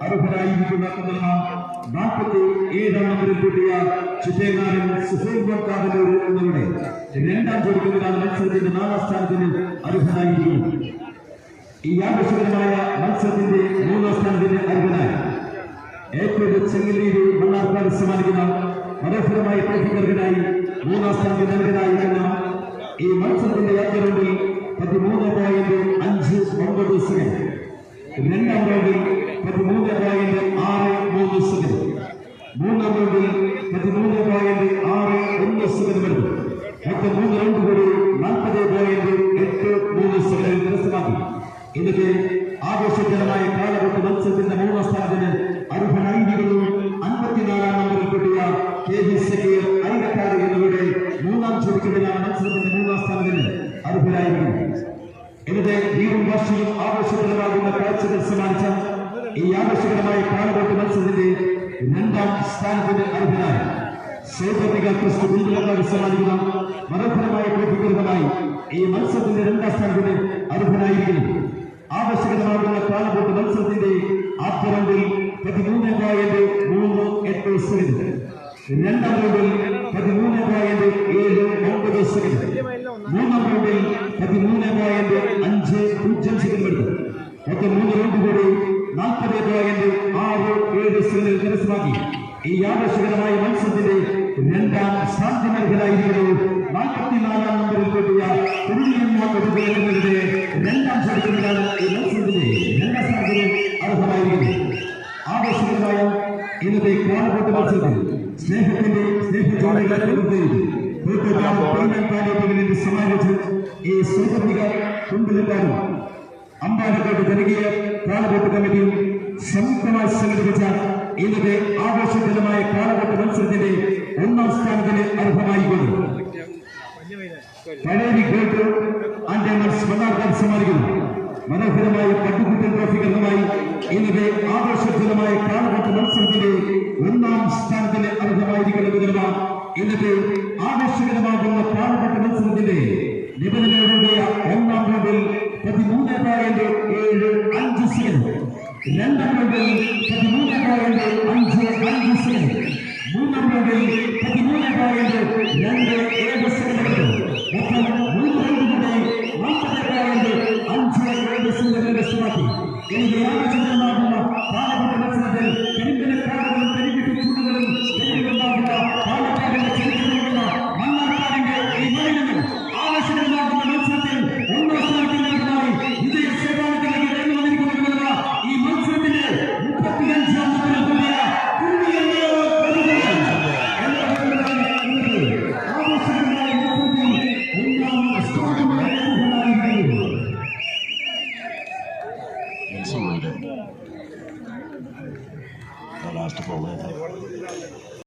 അർഹരായിരിക്കുന്ന നാൽപ്പത്തി ഏഴാം നമ്പറിൽ കൂട്ടിയ ചിറ്റേങ്ങാരൻ സുഹൈൽ കാതലൂർ എന്നിവരുടെ രണ്ടാം ചോദിക്കുന്നതാണ് മത്സരത്തിന്റെ നാലാം സ്ഥാനത്തിന് അർഹനായിരിക്കുന്നു ഈ ആഘോഷകരമായ മത്സരത്തിന്റെ മൂന്നാം സ്ഥാനത്തിന് അർഹനായി. ഏറ്റവും ചെങ്ങന്നൂര് മണ്ണാർക്കാട് സമ്മാനിക്കുന്ന മനോഹരമായ ട്രോഫിക്കർക്കായി മൂന്നാം സ്ഥാനത്തിന് അർഹനായി ഈ റൗണ്ടിൽ പതിമൂന്ന് പോയിന്റ് ആറ് മൂന്ന് സെക്കൻഡ്. മൂന്ന് നമ്പറിൽ പതിമൂന്ന് പോയിന്റ് ആറ് ഒന്ന് സെക്കൻഡ് വരുന്നു മറ്റ് മൂന്ന് റൗണ്ട് കൂടി നാൽപ്പത് പോയിന്റ് എട്ട് മൂന്ന് സെക്കൻഡിൽ കരസ്ഥമാക്കി ഇന്നത്തെ ആഘോഷകരമായ കാലഘട്ട മത്സരത്തിന്റെ മൂന്നാം സ്ഥാനത്തിന് അർഹനായിരിക്കുന്നു അൻപത്തിനാലാം നമ്പറിൽ കിട്ടിയ കെ ജി സക്കീർ അയലക്കാട് എന്നിവരുടെ മൂന്നാം ചുരുക്കത്തിലാണ് മത്സരത്തിന്റെ മൂന്നാം സ്ഥാനത്തിന് അർഹരായിരിക്കുന്നു ഇന്നത്തെ വർഷവും വാർഷികം ആഘോഷകരമാകുന്ന കാഴ്ചകൾ സമ്മാനിച്ച ഈ ആഘോഷകരമായ കാലഘട്ട മത്സരത്തിന്റെ രണ്ടാം സ്ഥാനത്തിന്റെ അർഹനായ. സേവനിക ക്രിസ്തു കുടുംബക്കാർ സമ്മാനിക്കുന്ന മനോഹരമായ പ്രതികൃതമായി ഈ മത്സരത്തിന്റെ രണ്ടാം സ്ഥാനത്തിന് അർഹനായിരിക്കുന്നു. ആവശ്യകരമാകുന്ന കാലഘട്ട മത്സരത്തിന്റെ ആദ്യ റൗണ്ടിൽ പതിമൂന്ന് മൂന്ന് എട്ട് സെക്കൻഡ്. രണ്ടാം റൗണ്ടിൽ പതിമൂന്ന് പോയിന്റ് ഏഴ് ഒമ്പത് സെക്കൻഡ്. മൂന്നാം റൗണ്ടിൽ പതിമൂന്ന് പോയിന്റ് അഞ്ച് പൂജ്യം സെക്കൻഡ് എടുത്തു. മൊത്തം മൂന്ന് റൗണ്ട് കൂടി നാൽപ്പത് പോയിന്റ് ആറ് ഏഴ് സെക്കൻഡിൽ കരസ്ഥമാക്കി. ഈ ആകർഷകരമായ മത്സരത്തിന്റെ രണ്ടാം സ്ഥാനത്തിനർഹരായിരിക്കുന്നു നാൽപ്പത്തിനാലാം നമ്പറിൽ കൂട്ടിയ പ്രതിഭയുടെ രണ്ടാം സ്ഥാനത്തിനാണ് ഈ മത്സരത്തിന്റെ രണ്ടാം സ്ഥാനത്തിന് അർഹമായിരിക്കുന്നു ആകർഷകരമായ ഇന്നത്തെ കോണപ്പെട്ട് മത്സരത്തിൽ സ്നേഹത്തിന്റെ സ്നേഹത്തോടെ സമാനിച്ച് ഈ സ്വതന്ത്രിക കുമ്പിലക്കാരും അമ്പാലക്കാട് ജനകീയ കാലഘട്ട കമ്മിറ്റിയും സംയുക്തമായി സംഘടിപ്പിച്ച ഇന്നത്തെ ആഘോഷജനമായ കാലഘട്ട മത്സരത്തിന്റെ ഒന്നാം സ്ഥാനത്തിന് അർഹമായി പഴയ ഗോൾഡ് ആൻഡ് സ്വർണാർത്ഥം സമ്മാനിക്കുന്നു. മനോഹരമായ പട്ടുകുട്ടൻ ട്രോഫികളുമായി ഇന്നത്തെ ആഘോഷജനമായ കാലഘട്ട മത്സരത്തിന്റെ ഒന്നാം സ്ഥാനത്തിന് അർഹമായിരിക്കണം ഇന്നത്തെ ആഘോഷകരമാകുന്ന കാലഘട്ട രണ്ടാം റൗണ്ടിൽ പതിമൂന്ന് പോയിന്റ് അഞ്ച് അഞ്ച് സെക്കൻഡ് മൂന്നാം റൗണ്ടിൽ പതിമൂന്ന് see what we bit. The last of all,